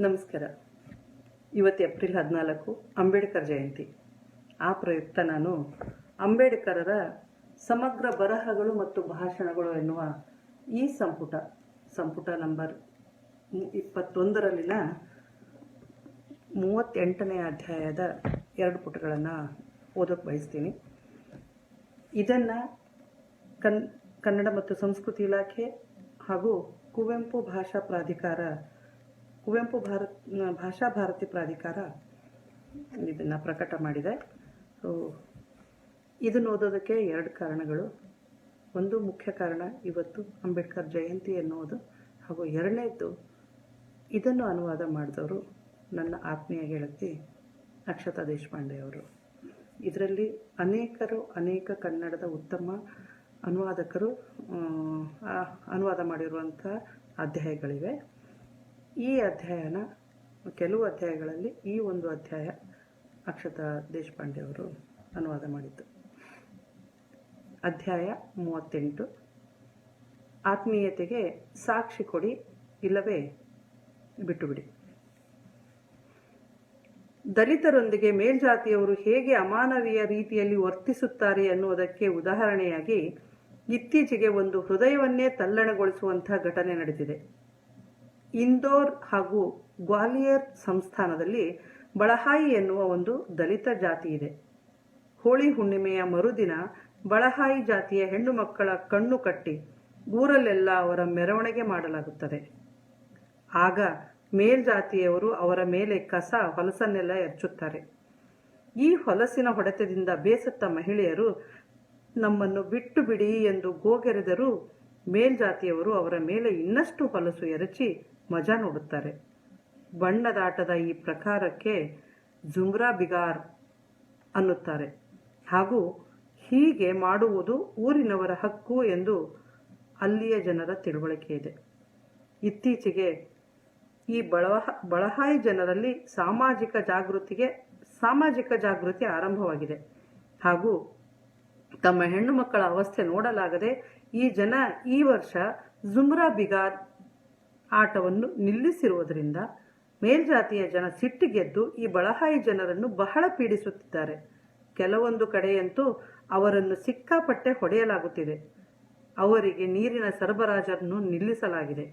ನಮಸ್ಕಾರ. ಇವತ್ತು ಏಪ್ರಿಲ್ ಹದಿನಾಲ್ಕು, ಅಂಬೇಡ್ಕರ್ ಜಯಂತಿ. ಆ ಪ್ರಯುಕ್ತ ನಾನು ಅಂಬೇಡ್ಕರರ ಸಮಗ್ರ ಬರಹಗಳು ಮತ್ತು ಭಾಷಣಗಳು ಎನ್ನುವ ಈ ಸಂಪುಟ ಸಂಪುಟ ನಂಬರ್ ಇಪ್ಪತ್ತೊಂದರಲ್ಲಿನ ಮೂವತ್ತೆಂಟನೇ ಅಧ್ಯಾಯದ ಎರಡು ಪುಟಗಳನ್ನು ಓದೋಕ್ಕೆ ಬಯಸ್ತೀನಿ. ಇದನ್ನು ಕನ್, ಕನ್ನಡ ಮತ್ತು ಸಂಸ್ಕೃತಿ ಇಲಾಖೆ ಹಾಗೂ ಕುವೆಂಪು ಭಾಷಾ ಪ್ರಾಧಿಕಾರ ಕುವೆಂಪು ಭಾರತ್ ಭಾಷಾ ಭಾರತಿ ಪ್ರಾಧಿಕಾರ ಇದನ್ನು ಪ್ರಕಟ ಮಾಡಿದೆ. ಸೊ ಇದನ್ನು ಓದೋದಕ್ಕೆ ಎರಡು ಕಾರಣಗಳು. ಒಂದು ಮುಖ್ಯ ಕಾರಣ, ಇವತ್ತು ಅಂಬೇಡ್ಕರ್ ಜಯಂತಿ ಎನ್ನುವುದು. ಹಾಗೂ ಎರಡನೇದ್ದು, ಇದನ್ನು ಅನುವಾದ ಮಾಡಿದವರು ನನ್ನ ಆತ್ಮೀಯ ಗೆಳತಿ ಅಕ್ಷತಾ ದೇಶಪಾಂಡೆ ಅವರು. ಇದರಲ್ಲಿ ಅನೇಕರು, ಅನೇಕ ಕನ್ನಡದ ಉತ್ತಮ ಅನುವಾದಕರು ಅನುವಾದ ಮಾಡಿರುವಂಥ ಅಧ್ಯಾಯಗಳಿವೆ. ಈ ಅಧ್ಯಾಯನ, ಕೆಲವು ಅಧ್ಯಾಯಗಳಲ್ಲಿ ಈ ಒಂದು ಅಧ್ಯಾಯ ಅಕ್ಷತಾ ದೇಶಪಾಂಡೆ ಅವರು ಅನುವಾದ ಮಾಡಿದ್ದು. ಅಧ್ಯಾಯ ಮೂವತ್ತೆಂಟು, ಆತ್ಮೀಯತೆಗೆ ಸಾಕ್ಷಿ ಕೊಡಿ, ಇಲ್ಲವೇ ಬಿಟ್ಟು ಬಿಡಿ ದಲಿತರೊಂದಿಗೆ ಮೇಲ್ಜಾತಿಯವರು ಹೇಗೆ ಅಮಾನವೀಯ ರೀತಿಯಲ್ಲಿ ವರ್ತಿಸುತ್ತಾರೆ ಅನ್ನುವುದಕ್ಕೆ ಉದಾಹರಣೆಯಾಗಿ ಇತ್ತೀಚೆಗೆ ಒಂದು ಹೃದಯವನ್ನೇ ತಲ್ಲಣಗೊಳಿಸುವಂತಹ ಘಟನೆ ನಡೆದಿದೆ. ಇಂದೋರ್ ಹಾಗೂ ಗ್ವಾಲಿಯರ್ ಸಂಸ್ಥಾನದಲ್ಲಿ ಬಳಹಾಯಿ ಎನ್ನುವ ಒಂದು ದಲಿತ ಜಾತಿ ಇದೆ. ಹೋಳಿ ಹುಣ್ಣಿಮೆಯ ಮರುದಿನ ಬಳಹಾಯಿ ಜಾತಿಯ ಹೆಣ್ಣು ಮಕ್ಕಳ ಕಣ್ಣು ಕಟ್ಟಿ ಊರಲ್ಲೆಲ್ಲ ಅವರ ಮೆರವಣಿಗೆ ಮಾಡಲಾಗುತ್ತದೆ. ಆಗ ಮೇಲ್ಜಾತಿಯವರು ಅವರ ಮೇಲೆ ಕಸ, ಹೊಲಸನ್ನೆಲ್ಲ ಎರಚುತ್ತಾರೆ. ಈ ಹೊಲಸಿನ ಹೊಡೆತದಿಂದ ಬೇಸತ್ತ ಮಹಿಳೆಯರು ನಮ್ಮನ್ನು ಬಿಟ್ಟು ಬಿಡಿ ಎಂದು ಗೋಗೆರೆದರೂ ಮೇಲ್ಜಾತಿಯವರು ಅವರ ಮೇಲೆ ಇನ್ನಷ್ಟು ಹೊಲಸು ಎರಚಿ ಮಜಾ ನೋಡುತ್ತಾರೆ. ಬಣ್ಣದಾಟದ ಈ ಪ್ರಕಾರಕ್ಕೆ ಜುಮ್ರಾ ಬಿಗಾರ್ ಅನ್ನುತ್ತಾರೆ. ಹಾಗೂ ಹೀಗೆ ಮಾಡುವುದು ಊರಿನವರ ಹಕ್ಕು ಎಂದು ಅಲ್ಲಿಯ ಜನರ ತಿಳುವಳಿಕೆ ಇದೆ. ಇತ್ತೀಚೆಗೆ ಈ ಬಳಹ, ಬಳಹಾಯಿ ಜನರಲ್ಲಿ ಸಾಮಾಜಿಕ ಜಾಗೃತಿಗೆ, ಸಾಮಾಜಿಕ ಜಾಗೃತಿ ಆರಂಭವಾಗಿದೆ. ಹಾಗೂ ತಮ್ಮ ಹೆಣ್ಣು ಮಕ್ಕಳ ಅವಸ್ಥೆ ನೋಡಲಾಗದೆ ಈ ಜನ ಈ ವರ್ಷ ಜುಮ್ರಾ ಬಿಗಾರ್ ಆಟವನ್ನು ನಿಲ್ಲಿಸಿರುವುದರಿಂದ ಮೇಲ್ಜಾತಿಯ ಜನ ಸಿಟ್ಟಿಗೆದ್ದು ಈ ಬಳಹಾಯಿ ಜನರನ್ನು ಬಹಳ ಪೀಡಿಸುತ್ತಿದ್ದಾರೆ. ಕೆಲವೊಂದು ಕಡೆಯಂತೂ ಅವರನ್ನು ಸಿಕ್ಕಾಪಟ್ಟೆ ಹೊಡೆಯಲಾಗುತ್ತಿದೆ. ಅವರಿಗೆ ನೀರಿನ ಸರಬರಾಜನ್ನು ನಿಲ್ಲಿಸಲಾಗಿದೆ.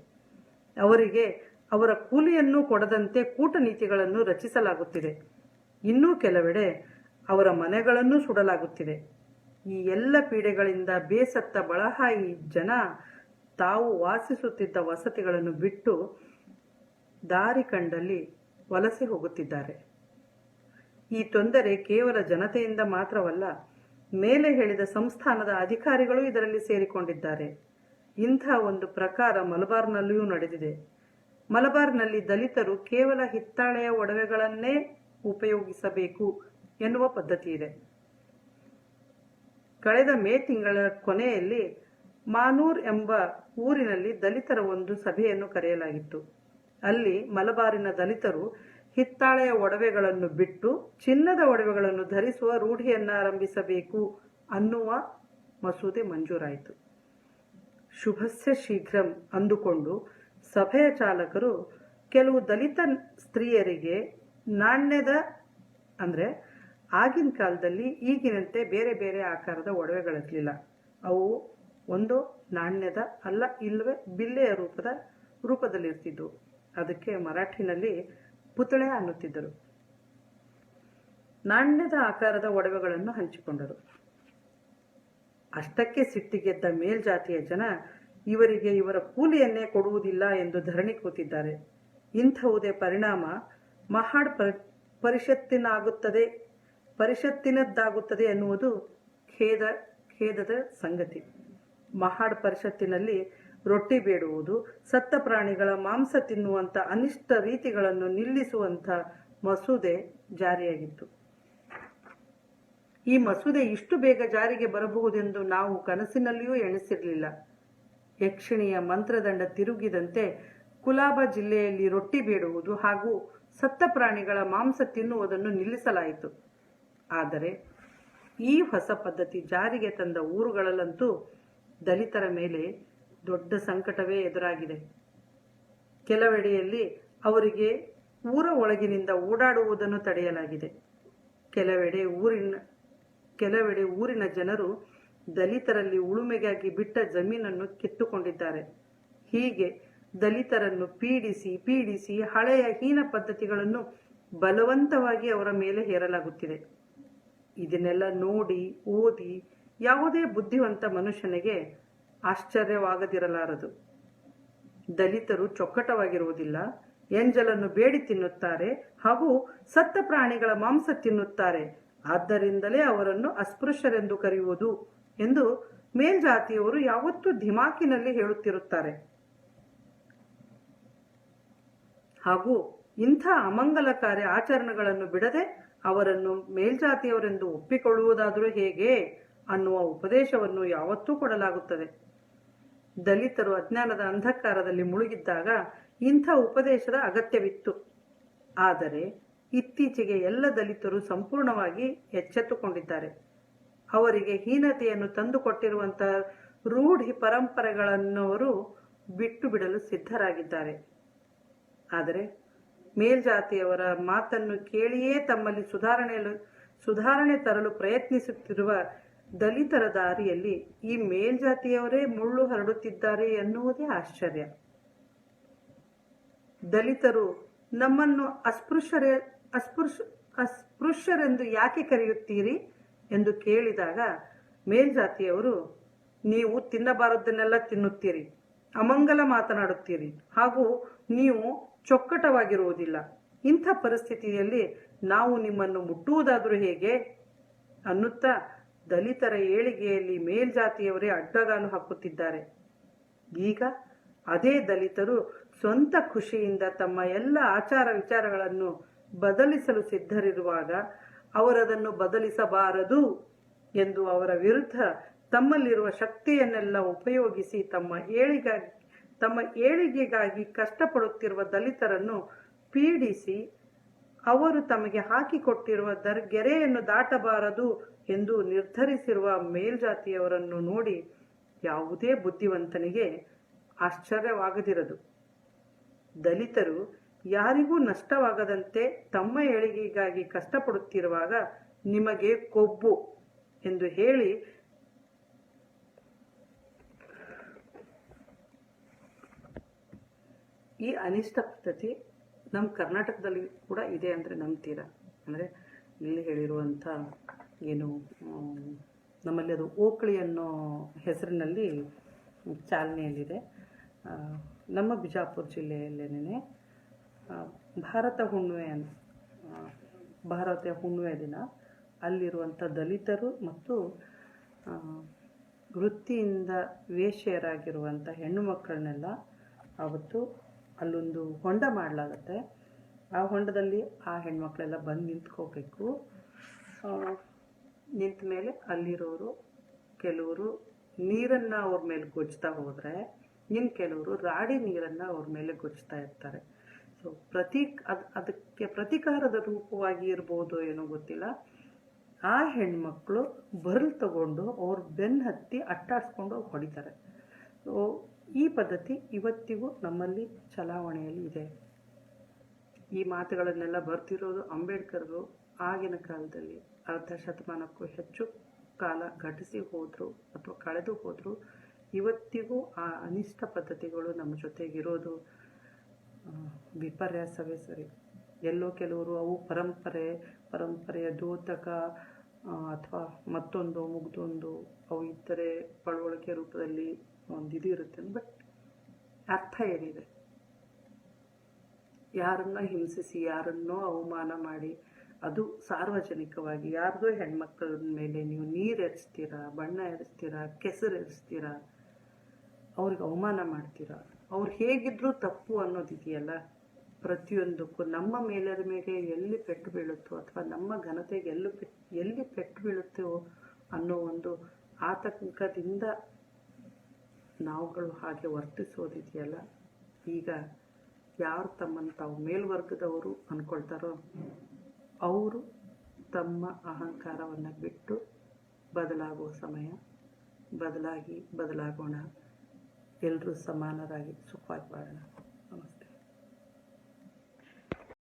ಅವರಿಗೆ ಅವರ ಕೂಲಿಯನ್ನು ಕೊಡದಂತೆ ಕೂಟನೀತಿಗಳನ್ನು ರಚಿಸಲಾಗುತ್ತಿದೆ. ಇನ್ನೂ ಕೆಲವೆಡೆ ಅವರ ಮನೆಗಳನ್ನು ಸುಡಲಾಗುತ್ತಿದೆ. ಈ ಎಲ್ಲ ಪೀಡೆಗಳಿಂದ ಬೇಸತ್ತ ಬಳಹಾಯಿ ಜನ ತಾವು ವಾಸಿಸುತ್ತಿದ್ದ ವಸತಿಗಳನ್ನು ಬಿಟ್ಟು ದಾರಿ ಕಂಡಲ್ಲಿ ವಲಸೆ ಹೋಗುತ್ತಿದ್ದಾರೆ. ಈ ತೊಂದರೆ ಕೇವಲ ಜನತೆಯಿಂದ ಮಾತ್ರವಲ್ಲ, ಮೇಲೆ ಹೇಳಿದ ಸಂಸ್ಥಾನದ ಅಧಿಕಾರಿಗಳು ಇದರಲ್ಲಿ ಸೇರಿಕೊಂಡಿದ್ದಾರೆ. ಇಂಥ ಒಂದು ಪ್ರಕಾರ ಮಲಬಾರ್ನಲ್ಲಿಯೂ ನಡೆದಿದೆ. ಮಲಬಾರ್ನಲ್ಲಿ ದಲಿತರು ಕೇವಲ ಹಿತ್ತಾಳೆಯ ಒಡವೆಗಳನ್ನೇ ಉಪಯೋಗಿಸಬೇಕು ಎನ್ನುವ ಪದ್ಧತಿ ಇದೆ ಕಳೆದ ಮೇ ತಿಂಗಳ ಕೊನೆಯಲ್ಲಿ ಮಾನೂರ್ ಎಂಬ ಊರಿನಲ್ಲಿ ದಲಿತರ ಒಂದು ಸಭೆಯನ್ನು ಕರೆಯಲಾಗಿತ್ತು. ಅಲ್ಲಿ ಮಲಬಾರಿನ ದಲಿತರು ಹಿತ್ತಾಳೆಯ ಒಡವೆಗಳನ್ನು ಬಿಟ್ಟು ಚಿನ್ನದ ಒಡವೆಗಳನ್ನು ಧರಿಸುವ ರೂಢಿಯನ್ನಾರಂಭಿಸಬೇಕು ಅನ್ನುವ ಮಸೂದೆ ಮಂಜೂರಾಯಿತು. ಶುಭಸ್ಯ ಶೀಘ್ರಂ ಅಂದುಕೊಂಡು ಸಭೆಯ ಚಾಲಕರು ಕೆಲವು ದಲಿತ ಸ್ತ್ರೀಯರಿಗೆ ನಾಣ್ಯದ ಅಂದರೆ ಆಗಿನ ಕಾಲದಲ್ಲಿ ಈಗಿನಂತೆ ಬೇರೆ ಬೇರೆ ಆಕಾರದ ಒಡವೆಗಳಿರಲಿಲ್ಲ. ಅವು ಒಂದು ನಾಣ್ಯದ ಅಲ್ಲ ಇಲ್ಲವೇ ಬಿಲ್ಲೆಯ ರೂಪದ ರೂಪದಲ್ಲಿರ್ತಿದ್ವು ಅದಕ್ಕೆ ಮರಾಠಿನಲ್ಲಿ ಪುತಳೆ ಅನ್ನುತ್ತಿದ್ದರು. ನಾಣ್ಯದ ಆಕಾರದ ಒಡವೆಗಳನ್ನು ಹಂಚಿಕೊಂಡರು. ಅಷ್ಟಕ್ಕೆ ಸಿಟ್ಟಿಗೆದ್ದ ಮೇಲ್ಜಾತಿಯ ಜನ ಇವರಿಗೆ ಇವರ ಕೂಲಿಯನ್ನೇ ಕೊಡುವುದಿಲ್ಲ ಎಂದು ಧರಣಿ ಕೂತಿದ್ದಾರೆ. ಇಂಥವುದೇ ಪರಿಣಾಮ. ಮಹಾಡ್ ಪರಿ- ಪರಿಷತ್ತಿನಾಗುತ್ತದೆ, ಪರಿಷತ್ತಿನದ್ದಾಗುತ್ತದೆ ಎನ್ನುವುದು ಖೇದ, ಖೇದದ ಸಂಗತಿ. ಮಹಾಡ್ ಪರಿಷತ್ತಿನಲ್ಲಿ ರೊಟ್ಟಿ ಬೇಡುವುದು, ಸತ್ತ ಪ್ರಾಣಿಗಳ ಮಾಂಸ ತಿನ್ನುವಂಥ ಅನಿಷ್ಟ ರೀತಿಗಳನ್ನು ನಿಲ್ಲಿಸುವಂಥ ಮಸೂದೆ ಜಾರಿಯಾಗಿತ್ತು. ಈ ಮಸೂದೆ ಇಷ್ಟು ಬೇಗ ಜಾರಿಗೆ ಬರಬಹುದೆಂದು ನಾವು ಕನಸಿನಲ್ಲಿಯೂ ಎಣಿಸಿರಲಿಲ್ಲ. ಯಕ್ಷಿಣಿಯ ಮಂತ್ರದಂಡ ತಿರುಗಿದಂತೆ ಕುಲಾಬ ಜಿಲ್ಲೆಯಲ್ಲಿ ರೊಟ್ಟಿ ಬೇಡುವುದು ಹಾಗೂ ಸತ್ತ ಪ್ರಾಣಿಗಳ ಮಾಂಸ ತಿನ್ನುವುದನ್ನು ನಿಲ್ಲಿಸಲಾಯಿತು. ಆದರೆ ಈ ಹೊಸ ಪದ್ಧತಿ ಜಾರಿಗೆ ತಂದ ಊರುಗಳಲ್ಲಂತೂ ದಲಿತರ ಮೇಲೆ ದೊಡ್ಡ ಸಂಕಟವೇ ಎದುರಾಗಿದೆ. ಕೆಲವೆಡೆಯಲ್ಲಿ ಅವರಿಗೆ ಊರ ಒಳಗಿನಿಂದ ಓಡಾಡುವುದನ್ನು ತಡೆಯಲಾಗಿದೆ. ಕೆಲವೆಡೆ ಊರಿನ ಕೆಲವೆಡೆ ಊರಿನ ಜನರು ದಲಿತರಲ್ಲಿ ಉಳುಮೆಗಾಗಿ ಬಿಟ್ಟ ಜಮೀನನ್ನು ಕಿತ್ತುಕೊಂಡಿದ್ದಾರೆ. ಹೀಗೆ ದಲಿತರನ್ನು ಪೀಡಿಸಿ ಪೀಡಿಸಿ ಹಳೆಯ ಹೀನ ಪದ್ಧತಿಗಳನ್ನು ಬಲವಂತವಾಗಿ ಅವರ ಮೇಲೆ ಹೇರಲಾಗುತ್ತಿದೆ. ಇದನ್ನೆಲ್ಲ ನೋಡಿ, ಓದಿ ಯಾವುದೇ ಬುದ್ಧಿವಂತ ಮನುಷ್ಯನಿಗೆ ಆಶ್ಚರ್ಯವಾಗದಿರಲಾರದು. ದಲಿತರು ಚೊಕ್ಕಟವಾಗಿರುವುದಿಲ್ಲ. ಎಂಜಲನ್ನು ಬೇಡಿ ತಿನ್ನುತ್ತಾರೆ. ಹಾಗೂ ಸತ್ತ ಪ್ರಾಣಿಗಳ ಮಾಂಸ ತಿನ್ನುತ್ತಾರೆ. ಆದ್ದರಿಂದಲೇ ಅವರನ್ನು ಅಸ್ಪೃಶ್ಯರೆಂದು ಕರೆಯುವುದು ಎಂದು ಮೇಲ್ಜಾತಿಯವರು ಯಾವತ್ತೂ ಧಿಮಾಕಿನಲ್ಲಿ ಹೇಳುತ್ತಿರುತ್ತಾರೆ. ಹಾಗೂ ಇಂಥ ಅಮಂಗಲಕಾರಿ ಆಚರಣೆಗಳನ್ನು ಬಿಡದೆ ಅವರನ್ನು ಮೇಲ್ಜಾತಿಯವರೆಂದು ಒಪ್ಪಿಕೊಳ್ಳುವುದಾದರೂ ಹೇಗೆ? ಅನ್ನುವ ಉಪದೇಶವನ್ನು ಯಾವತ್ತೂ ಕೊಡಲಾಗುತ್ತದೆ. ದಲಿತರು ಅಜ್ಞಾನದ ಅಂಧಕಾರದಲ್ಲಿ ಮುಳುಗಿದ್ದಾಗ ಇಂಥ ಉಪದೇಶದ ಅಗತ್ಯವಿತ್ತು. ಆದರೆ ಇತ್ತೀಚೆಗೆ ಎಲ್ಲ ದಲಿತರು ಸಂಪೂರ್ಣವಾಗಿ ಎಚ್ಚೆತ್ತುಕೊಂಡಿದ್ದಾರೆ. ಅವರಿಗೆ ಹೀನತೆಯನ್ನು ತಂದುಕೊಟ್ಟಿರುವಂತಹ ರೂಢಿ ಪರಂಪರೆಗಳನ್ನವರು ಬಿಟ್ಟು ಬಿಡಲು ಸಿದ್ಧರಾಗಿದ್ದಾರೆ. ಆದರೆ ಮೇಲ್ಜಾತಿಯವರ ಮಾತನ್ನು ಕೇಳಿಯೇ ತಮ್ಮಲ್ಲಿ ಸುಧಾರಣೆ ಸುಧಾರಣೆ ತರಲು ಪ್ರಯತ್ನಿಸುತ್ತಿರುವ ದಲಿತರ ದಾರಿಯಲ್ಲಿ ಈ ಮೇಲ್ಜಾತಿಯವರೇ ಮುಳ್ಳು ಹರಡುತ್ತಿದ್ದಾರೆ ಎನ್ನುವುದೇ ಆಶ್ಚರ್ಯ. ದಲಿತರು ನಮ್ಮನ್ನು ಅಸ್ಪೃಶ್ಯರೇ ಅಸ್ಪೃಶ್ಯ ಅಸ್ಪೃಶ್ಯರೆಂದು ಯಾಕೆ ಕರೆಯುತ್ತೀರಿ? ಎಂದು ಕೇಳಿದಾಗ ಮೇಲ್ಜಾತಿಯವರು, ನೀವು ತಿನ್ನಬಾರದನ್ನೆಲ್ಲ ತಿನ್ನುತ್ತೀರಿ, ಅಮಂಗಲ ಮಾತನಾಡುತ್ತೀರಿ, ಹಾಗೂ ನೀವು ಚೊಕ್ಕಟವಾಗಿರುವುದಿಲ್ಲ. ಇಂಥ ಪರಿಸ್ಥಿತಿಯಲ್ಲಿ ನಾವು ನಿಮ್ಮನ್ನು ಮುಟ್ಟುವುದಾದರೂ ಹೇಗೆ? ಅನ್ನುತ್ತಾ ದಲಿತರ ಏಳಿಗೆಯಲ್ಲಿ ಮೇಲ್ಜಾತಿಯವರೇ ಅಡ್ಡಗಾಲು ಹಾಕುತ್ತಿದ್ದಾರೆ. ಈಗ ಅದೇ ದಲಿತರು ಸ್ವಂತ ಖುಷಿಯಿಂದ ತಮ್ಮ ಎಲ್ಲ ಆಚಾರ ವಿಚಾರಗಳನ್ನು ಬದಲಿಸಲು ಸಿದ್ಧರಿರುವಾಗ ಅವರದನ್ನು ಬದಲಿಸಬಾರದು ಎಂದು ಅವರ ವಿರುದ್ಧ ತಮ್ಮಲ್ಲಿರುವ ಶಕ್ತಿಯನ್ನೆಲ್ಲ ಉಪಯೋಗಿಸಿ ತಮ್ಮ ಏಳಿಗಾಗಿ ತಮ್ಮ ಏಳಿಗೆಗಾಗಿ ಕಷ್ಟಪಡುತ್ತಿರುವ ದಲಿತರನ್ನು ಪೀಡಿಸಿ ಅವರು ತಮಗೆ ಹಾಕಿಕೊಟ್ಟಿರುವ ದರ್, ಗೆರೆಯನ್ನು ದಾಟಬಾರದು ಎಂದು ನಿರ್ಧರಿಸಿರುವ ಮೇಲ್ಜಾತಿಯವರನ್ನು ನೋಡಿ ಯಾವುದೇ ಬುದ್ಧಿವಂತನಿಗೆ ಆಶ್ಚರ್ಯವಾಗದಿರದು. ದಲಿತರು ಯಾರಿಗೂ ನಷ್ಟವಾಗದಂತೆ ತಮ್ಮ ಏಳಿಗೆಗಾಗಿ ಕಷ್ಟಪಡುತ್ತಿರುವಾಗ ನಿಮಗೆ ಕೊಬ್ಬು ಎಂದು ಹೇಳಿ ಈ ಅನಿಷ್ಟ ಪದ್ಧತಿ ನಮ್ಮ ಕರ್ನಾಟಕದಲ್ಲಿ ಕೂಡ ಇದೆ ಅಂದರೆ ನಂಬ್ತೀರಾ? ಅಂದರೆ ಇಲ್ಲಿ ಹೇಳಿರುವಂಥ ಏನು ನಮ್ಮಲ್ಲಿ ಅದು ಓಕಳಿ ಅನ್ನೋ ಹೆಸರಿನಲ್ಲಿ ಚಾಲನೆಯಲ್ಲಿದೆ. ನಮ್ಮ ಬಿಜಾಪುರ ಜಿಲ್ಲೆಯಲ್ಲೇನೆ ಭಾರತ ಹುಣ್ಣಿಮೆ ಭಾರತ ಹುಣ್ಣಿಮೆ ದಿನ. ಅಲ್ಲಿರುವಂಥ ದಲಿತರು ಮತ್ತು ವೃತ್ತಿಯಿಂದ ವೇಶ್ಯರಾಗಿರುವಂಥ ಹೆಣ್ಣು ಮಕ್ಕಳನ್ನೆಲ್ಲ ಅವತ್ತು ಅಲ್ಲೊಂದು ಹೊಂಡ ಮಾಡಲಾಗತ್ತೆ. ಆ ಹೊಂಡದಲ್ಲಿ ಆ ಹೆಣ್ಮಕ್ಳೆಲ್ಲ ಬಂದು ನಿಂತ್ಕೋಬೇಕು. ನಿಂತ ಮೇಲೆ ಅಲ್ಲಿರೋರು, ಕೆಲವರು ನೀರನ್ನು ಅವ್ರ ಮೇಲೆ ಗೊಜ್ತಾ ಹೋದರೆ ಇನ್ನು ಕೆಲವರು ರಾಡಿ ನೀರನ್ನು ಅವ್ರ ಮೇಲೆ ಗೊಜ್ತಾ ಇರ್ತಾರೆ. ಸೊ ಪ್ರತಿ ಅದು, ಅದಕ್ಕೆ ಪ್ರತಿಕಾರದ ರೂಪವಾಗಿ ಇರ್ಬೋದು ಏನೋ ಗೊತ್ತಿಲ್ಲ. ಆ ಹೆಣ್ಮಕ್ಳು ಬರ್ಲ್ ತಗೊಂಡು ಅವ್ರ ಬೆನ್ನು ಹತ್ತಿ ಅಟ್ಟಾಡ್ಸ್ಕೊಂಡು ಹೊಡಿತಾರೆ. ಸೊ ಈ ಪದ್ಧತಿ ಇವತ್ತಿಗೂ ನಮ್ಮಲ್ಲಿ ಚಲಾವಣೆಯಲ್ಲಿ ಇದೆ. ಈ ಮಾತುಗಳನ್ನೆಲ್ಲ ಬರ್ತಿರೋದು ಅಂಬೇಡ್ಕರ್ರು ಆಗಿನ ಕಾಲದಲ್ಲಿ ಅರ್ಧ ಶತಮಾನಕ್ಕೂ ಹೆಚ್ಚು ಕಾಲ ಘಟಿಸಿ ಹೋದರು ಅಥವಾ ಕಳೆದು ಹೋದರು, ಇವತ್ತಿಗೂ ಆ ಅನಿಷ್ಟ ಪದ್ಧತಿಗಳು ನಮ್ಮ ಜೊತೆಗಿರೋದು ವಿಪರ್ಯಾಸವೇ ಸರಿ. ಎಲ್ಲೋ ಕೆಲವರು ಅವು ಪರಂಪರೆ, ಪರಂಪರೆಯ ದ್ಯೋತಕ ಅಥವಾ ಮತ್ತೊಂದು, ಮುಗ್ದೊಂದು, ಅವು ಇದ್ದರೆ ಪಳವಳಿಕೆ ರೂಪದಲ್ಲಿ ಒಂದು ಇದು ಇರುತ್ತೆ ಬಟ್ ಅರ್ಥ ಏನಿದೆ? ಯಾರನ್ನ ಹಿಂಸಿಸಿ, ಯಾರನ್ನೋ ಅವಮಾನ ಮಾಡಿ ಅದು ಸಾರ್ವಜನಿಕವಾಗಿ ಯಾರದೋ ಹೆಣ್ಮಕ್ಳ ಮೇಲೆ ನೀವು ನೀರು ಎರಿಸ್ತೀರಾ, ಬಣ್ಣ ಎರೆಸ್ತೀರಾ, ಕೆಸರು ಎರಿಸ್ತೀರಾ, ಅವ್ರಿಗೆ ಅವಮಾನ ಮಾಡ್ತೀರಾ. ಅವ್ರು ಹೇಗಿದ್ರು ತಪ್ಪು ಅನ್ನೋದಿದೆಯಲ್ಲ. ಪ್ರತಿಯೊಂದಕ್ಕೂ ನಮ್ಮ ಮೇಲರ ಮೇಲೆ ಎಲ್ಲಿ ಪೆಟ್ಟು ಬೀಳುತ್ತೋ ಅಥವಾ ನಮ್ಮ ಘನತೆಗೆ ಎಲ್ಲಿ ಪೆಟ್ ಎಲ್ಲಿ ಪೆಟ್ಟು ಬೀಳುತ್ತೋ ಅನ್ನೋ ಒಂದು ಆತಂಕದಿಂದ ನಾವುಗಳು ಹಾಗೆ ವರ್ತಿಸೋದಿದೆಯಲ್ಲ. ಈಗ ಯಾರು ತಮ್ಮನ್ನು ತಾವು ಮೇಲ್ವರ್ಗದವರು ಅಂದ್ಕೊಳ್ತಾರೋ ಅವರು ತಮ್ಮ ಅಹಂಕಾರವನ್ನು ಬಿಟ್ಟು ಬದಲಾಗುವ ಸಮಯ ಬದಲಾಗಿ ಬದಲಾಗೋಣ. ಎಲ್ಲರೂ ಸಮಾನರಾಗಿ ಸುಖವಾಗಿ ಬಾಳೋಣ.